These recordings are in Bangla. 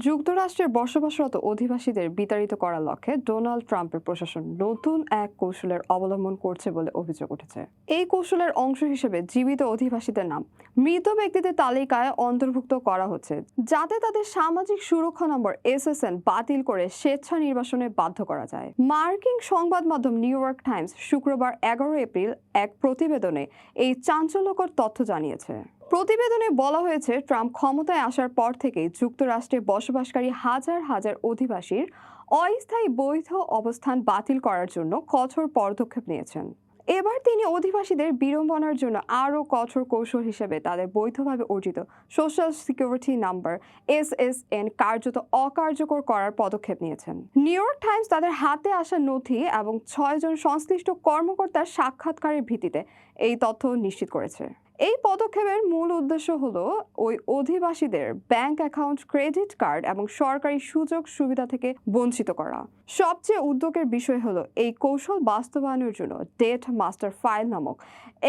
যুক্তরাষ্ট্রের বসবাসরত অধিবাসীদের বিতাড়িত করার লক্ষ্যে ডোনাল্ড ট্রাম্পের প্রশাসন নতুন এক কৌশলের অবলম্বন করছে বলে অভিযোগ উঠেছে। এই কৌশলের অংশ হিসেবে জীবিত অধিবাসীদের নাম মৃত ব্যক্তিদের তালিকায় অন্তর্ভুক্ত করা হচ্ছে, যাতে তাদের সামাজিক সুরক্ষা নম্বর এসএসএন বাতিল করে স্বেচ্ছা নির্বাসনে বাধ্য করা যায়। মার্কিন সংবাদ মাধ্যম নিউ ইয়র্ক টাইমস শুক্রবার এগারো এপ্রিল এক প্রতিবেদনে এই চাঞ্চল্যকর তথ্য জানিয়েছে। প্রতিবেদনে বলা হয়েছে, ট্রাম্প ক্ষমতায় আসার পর থেকেই যুক্তরাষ্ট্রে বসবাসকারী হাজার হাজার অধিবাসীর অস্থায়ী বৈধ অবস্থান বাতিল করার জন্য কঠোর পদক্ষেপ নিয়েছেন। এবার তিনি অধিবাসীদের বিড়ম্বনার জন্য আরও কঠোর কৌশল হিসেবে তাদের বৈধভাবে অর্জিত social security number S S N কার্যত অকার্যকর করার পদক্ষেপ নিয়েছেন। নিউ ইয়র্ক টাইমস তাদের হাতে আসা নথি এবং ছয়জন সংশ্লিষ্ট কর্মকর্তার সাক্ষাৎকারের ভিত্তিতে এই তথ্য নিশ্চিত করেছে। এই পদক্ষেপের মূল উদ্দেশ্য হলো ওই অধিবাসীদের ব্যাংক অ্যাকাউন্ট ক্রেডিট কার্ড এবং সরকারি সুযোগ সুবিধা থেকে বঞ্চিত করা। সবচেয়ে উদ্যোগের বিষয় হলো এই কৌশল বাস্তবায়নের জন্য ডেট মাস্টার ফাইল নামক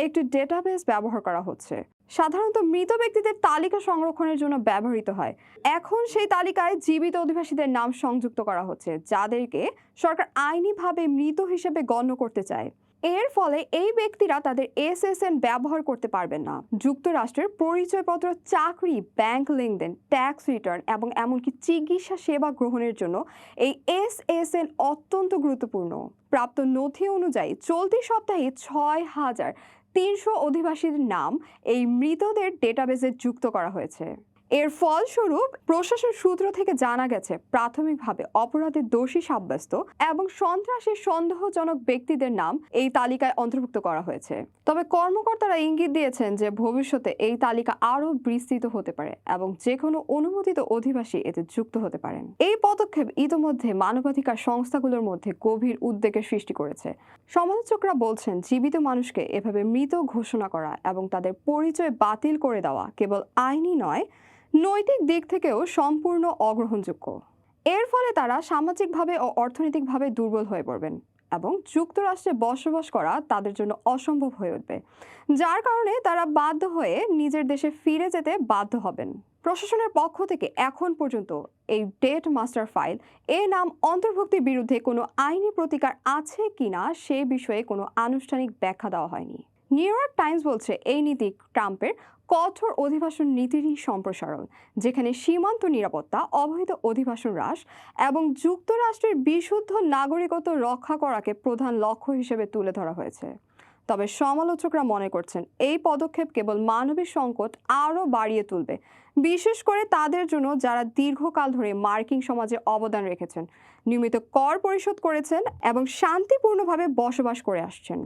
একটি ডেটাবেস ব্যবহার করা হচ্ছে। সাধারণত মৃত ব্যক্তিদের তালিকা সংরক্ষণের জন্য ব্যবহৃত হয়। এখন সেই তালিকায় জীবিত অধিবাসীদের নাম সংযুক্ত করা হচ্ছে, যাদেরকে সরকার আইনিভাবে মৃত হিসেবে গণ্য করতে চায়। এর ফলে এই ব্যক্তিরা তাদের এসএসএন ব্যবহার করতে পারবেন না। যুক্তরাষ্ট্রের পরিচয়পত্র, চাকরি, ব্যাংক লেনদেন, ট্যাক্স রিটার্ন এবং এমনকি চিকিৎসা সেবা গ্রহণের জন্য এই এসএসএন অত্যন্ত গুরুত্বপূর্ণ। প্রাপ্ত নথি অনুযায়ী চলতি সপ্তাহে ছয় হাজার তিনশো অধিবাসীর নাম এই মৃতদের ডেটাবেসে যুক্ত করা হয়েছে। এর ফলস্বরূপ প্রশাসন সূত্র থেকে জানা গেছে, প্রাথমিকভাবে অপরাধের দোষী সাব্যস্ত এবং সন্ত্রাসের সন্দেহজনক ব্যক্তিদের নাম এই তালিকায় অন্তর্ভুক্ত করা হয়েছে। তবে কর্মকর্তারা ইঙ্গিত দিয়েছেন যে ভবিষ্যতে এই তালিকা আরও বিস্তৃত হতে পারে এবং যে কোনো অনুমোদিত অধিবাসী এতে যুক্ত হতে পারেন। এই পদক্ষেপ ইতোমধ্যে মানবাধিকার সংস্থাগুলোর মধ্যে গভীর উদ্বেগের সৃষ্টি করেছে। সমালোচকরা বলছেন, জীবিত মানুষকে এভাবে মৃত ঘোষণা করা এবং তাদের পরিচয় বাতিল করে দেওয়া কেবল আইনি নয় নৈতিক দিক থেকেও সম্পূর্ণ অগ্রহণযোগ্য। এর ফলে তারা সামাজিকভাবে ও অর্থনৈতিকভাবে দুর্বল হয়ে পড়বেন এবং যুক্তরাষ্ট্রে বসবাস করা তাদের জন্য অসম্ভব হয়ে উঠবে, যার কারণে তারা বাধ্য হয়ে নিজের দেশে ফিরে যেতে বাধ্য হবেন। প্রশাসনের পক্ষ থেকে এখন পর্যন্ত এই ডেট মাস্টার ফাইল এ নাম অন্তর্ভুক্তির বিরুদ্ধে কোনো আইনি প্রতিকার আছে কিনা সে বিষয়ে কোনো আনুষ্ঠানিক ব্যাখ্যা দেওয়া হয়নি। নিউ ইয়র্ক টাইমস বলছে, এই নীতি ট্রাম্পের কঠোর অধিবাসন নীতিরই সম্প্রসারণ, যেখানে সীমান্ত নিরাপত্তা, অবৈধ অধিবাসন হ্রাস এবং যুক্তরাষ্ট্রের বিশুদ্ধ নাগরিকত্ব রক্ষা করাকে প্রধান লক্ষ্য হিসেবে তুলে ধরা হয়েছে। তবে সমালোচকরা মনে করছেন, এই পদক্ষেপ কেবল মানবিক সংকট আরও বাড়িয়ে তুলবে, বিশেষ করে তাদের জন্য যারা দীর্ঘকাল ধরে মার্কিন সমাজে অবদান রেখেছেন, নিয়মিত কর পরিশোধ করেছেন এবং শান্তিপূর্ণভাবে বসবাস করে আসছেন।